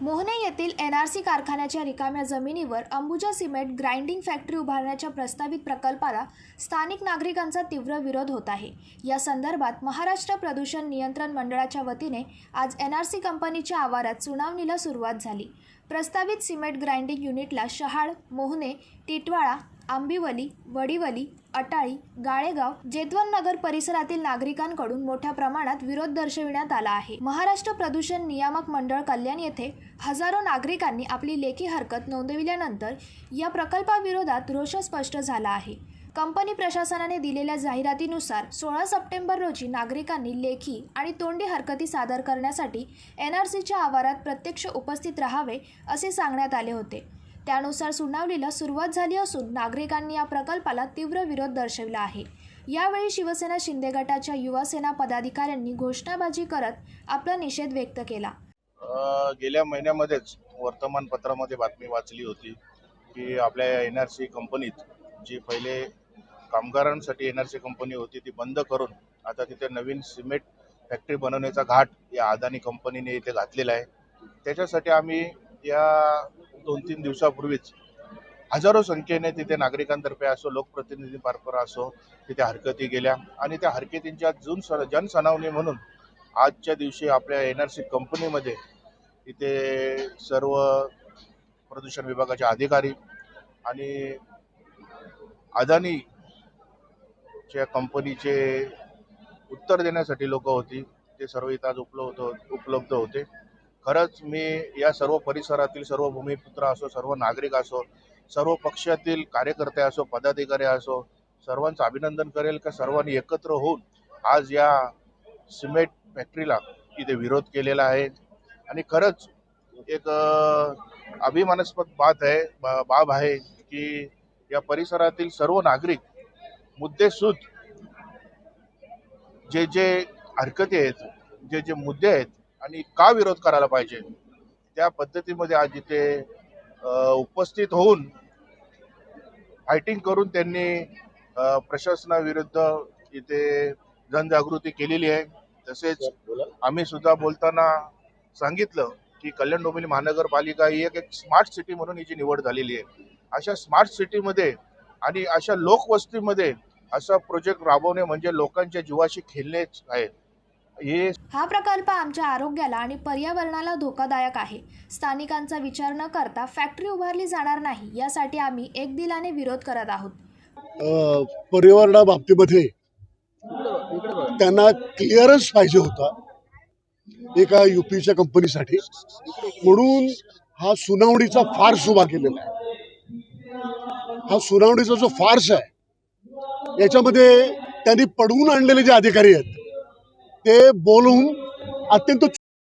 मोहने येथील N R C कारखान्याच्या रिकाम्या जमिनीवर अंबुजा सिमेंट ग्राइंडिंग फॅक्टरी उभारण्याच्या प्रस्तावित प्रकल्पाला स्थानिक नागरिकांचा तीव्र विरोध होत आहे. या संदर्भात महाराष्ट्र प्रदूषण नियंत्रण मंडळाच्या वतीने आज एन आर सी कंपनीच्या आवारात सुनावणीला सुरुवात झाली. प्रस्तावित सिमेंट ग्राइंडिंग युनिटला शहाळ मोहने टिटवाळा आंबिवली वडिवली अटाळी गाळेगाव जेतवन नगर परिसरातील नागरिकांकडून मोठ्या प्रमाणात विरोध दर्शविण्यात आला आहे. महाराष्ट्र प्रदूषण नियामक मंडळ कल्याण येथे हजारो नागरिकांनी आपली लेखी हरकत नोंदविल्यानंतर या प्रकल्पाविरोधात रोष स्पष्ट झाला आहे. कंपनी प्रशासनाने दिलेल्या जाहिरातीनुसार सोळा सप्टेंबर रोजी नागरिकांनी लेखी आणि तोंडी हरकती सादर करण्यासाठी एन आर सीच्या आवारात प्रत्यक्ष उपस्थित राहावे असे सांगण्यात आले होते. त्यानुसार सुनावणीला सुरुवात झाली असून नागरिकांनी या प्रकल्पाला तीव्र विरोध दर्शविला आहे. यावेळी शिवसेना शिंदे गटाच्या युवासेना पदाधिकाऱ्यांनी घोषणाबाजी करत आपला निषेध व्यक्त केला. गेल्या महिन्यामध्येच वर्तमानपत्रामध्ये बातमी वाचली होती की आपल्या एन आर सी कंपनीत जी पहिले कामगारांसाठी एन आर सी कंपनी होती ती बंद करून आता तिथे नवीन सिमेंट फॅक्टरी बनवण्याचा घाट या अदानी कंपनीने इथे घातलेला आहे. त्याच्यासाठी आम्ही या दोन तीन दिवसापूर्वीच हजारो संख्येने तिथे नागरिकांतर्फे असो लोकप्रतिनिधी लोकप्रतिनिधीमार्फत असो तिथे हरकती गेल्या. आणि त्या हरकतींच्या जून सन जनसनावणी म्हणून आजच्या दिवशी आपल्या एन आर सी कंपनीमध्ये इथे सर्व प्रदूषण विभागाचे अधिकारी आणि अदानीच्या कंपनीचे उत्तर देण्यासाठी लोक होती. ते सर्व इथं आज उपलब्ध उपलब्ध होते. खरंच मी या सर्व परिसरातील सर्व भूमिपुत्र असो सर्व नागरिक असो सर्व पक्षातील कार्यकर्ते असो पदाधिकारी असो सर्वांचं अभिनंदन करेल का सर्वांनी एकत्र होऊन आज या सिमेंट फॅक्टरीला इथे विरोध केलेला आहे. आणि खरंच एक अभिमानास्पद बात आहे बा- बाब आहे की या परिसरातील सर्व नागरिक मुद्देसूद जे जे हरकती आहेत जे जे मुद्दे आहेत आणि का विरोध करायला पाहिजे? त्या पद्धतीमध्ये आज इथे उपस्थित होऊन फायटिंग करून त्यांनी प्रशासनाविरुद्ध इथे जनजागृती केलेली आहे. तसेच आम्ही सुद्धा बोलताना सांगितलं की कल्याण डोंबिवली महानगरपालिका ही एक एक स्मार्ट सिटी म्हणून हिची निवड झालेली आहे. अशा स्मार्ट सिटीमध्ये आणि अशा लोकवस्तीमध्ये असा प्रोजेक्ट राबवणे म्हणजे लोकांच्या जीवाशी खेळणेच आहे. हे हा प्रकल्प आमच्या आरोग्याला आणि पर्यावरणाला धोकादायक आहे. स्थानिकांचा विचार न करता फॅक्टरी उभारली जाणार नाही यासाठी आम्ही एक दिलाने विरोध करत आहोत. अ, पर्यावरणाबाबतीमध्ये त्यांना क्लिअरन्स पाहिजे होता एका युपीच्या कंपनीसाठी. म्हणून हा सुनावणीचा फार्स उभा केलेला आहे. हा सुनावणीचा जो फार्स आहे याच्यामध्ये त्यांनी पडवून आणलेले जे अधिकारी आहेत તે બોલવું અત્યંત